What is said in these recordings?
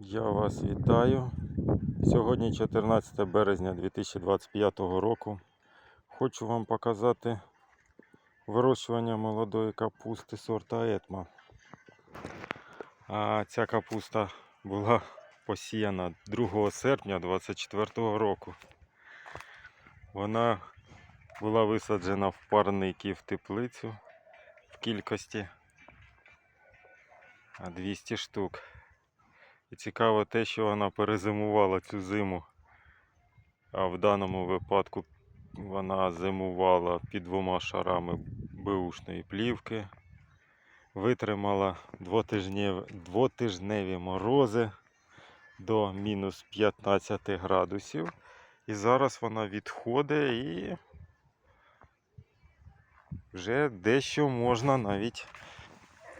Я вас вітаю. Сьогодні 14 березня 2025 року. Хочу вам показати вирощування молодої капусти сорта Етма. А ця капуста була посіяна 2 серпня 2024 року. Вона була висаджена в парники в теплицю в кількості 200 штук. І цікаво те, що вона перезимувала цю зиму. А в даному випадку вона зимувала під двома шарами беушної плівки. Витримала двотижневі, двотижневі морози до мінус 15 градусів. І зараз вона відходить і вже дещо можна навіть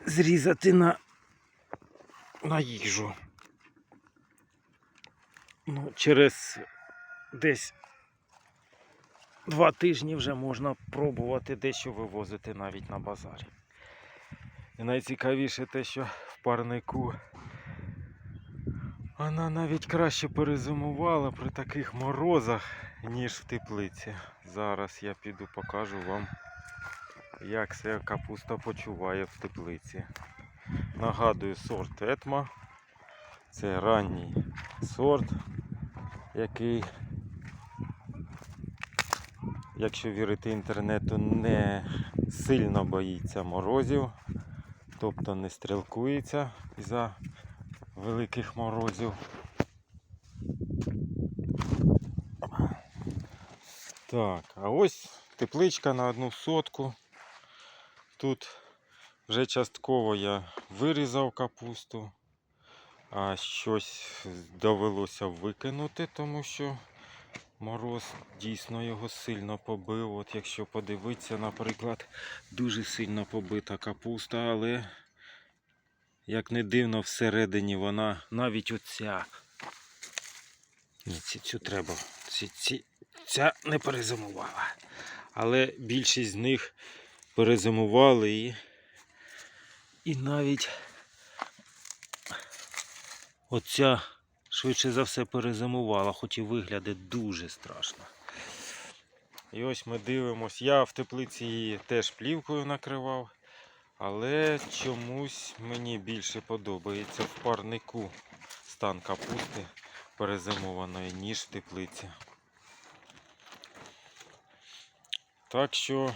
зрізати на, на їжу. Ну, через десь два тижні вже можна пробувати дещо вивозити навіть на базарі. І найцікавіше те, що в парнику вона навіть краще перезимувала при таких морозах, ніж в теплиці. Зараз я піду покажу вам, як ця капуста почуває в теплиці. Нагадую, сорт Етма. Це ранній сорт, який, якщо вірити інтернету, не сильно боїться морозів, тобто не стрілкується за великих морозів. Так, а ось тепличка на одну сотку. Тут вже частково я вирізав капусту, а щось довелося викинути, тому що мороз дійсно його сильно побив. От якщо подивитися, наприклад, дуже сильно побита капуста, але як не дивно, всередині вона навіть оця. Ні, ці, цю треба. Ці, ці, ця не перезимувала. Але більшість з них перезимували і, і навіть оця швидше за все перезимувала, хоч і виглядає дуже страшно. І ось ми дивимось. Я в теплиці її теж плівкою накривав, але чомусь мені більше подобається в парнику стан капусти перезимованої, ніж в теплиці. Так що,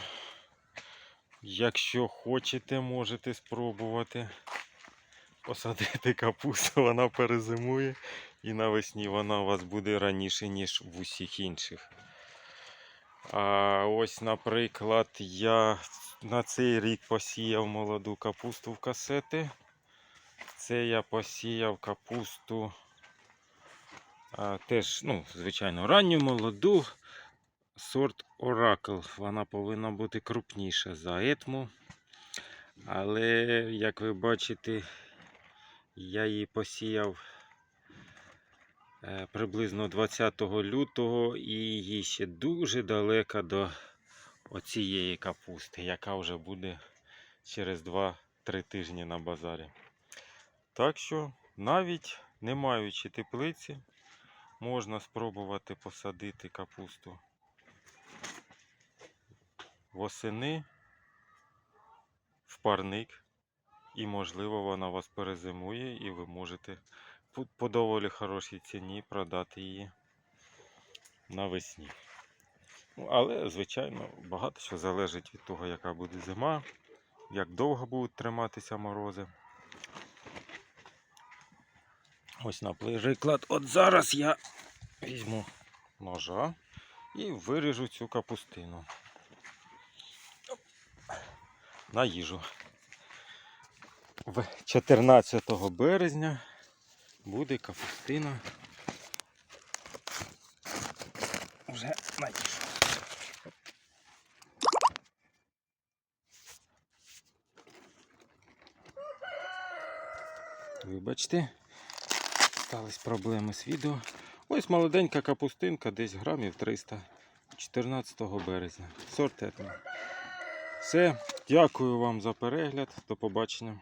якщо хочете, можете спробувати посадити капусту, вона перезимує і навесні вона у вас буде раніше, ніж в усіх інших. А ось, наприклад, я на цей рік посіяв молоду капусту в касети. Це я посіяв капусту а, теж, ну, звичайно, ранню молоду сорт Oracle. Вона повинна бути крупніша за етму. Але, як ви бачите, я її посіяв е, приблизно 20 лютого і їй ще дуже далеко до оцієї капусти, яка вже буде через 2-3 тижні на базарі. Так що, навіть не маючи теплиці, можна спробувати посадити капусту восени в парник, і, можливо, вона вас перезимує, і ви можете по доволі хорошій ціні продати її навесні. Ну, але, звичайно, багато що залежить від того, яка буде зима, як довго будуть триматися морози. Ось, наприклад, от зараз я візьму ножа і виріжу цю капустину на їжу. В 14 березня буде капустина вже на. Вибачте, стались проблеми з відео. Ось молоденька капустинка, десь грамів 300 14 березня. Сорт етно. Все, дякую вам за перегляд. До побачення.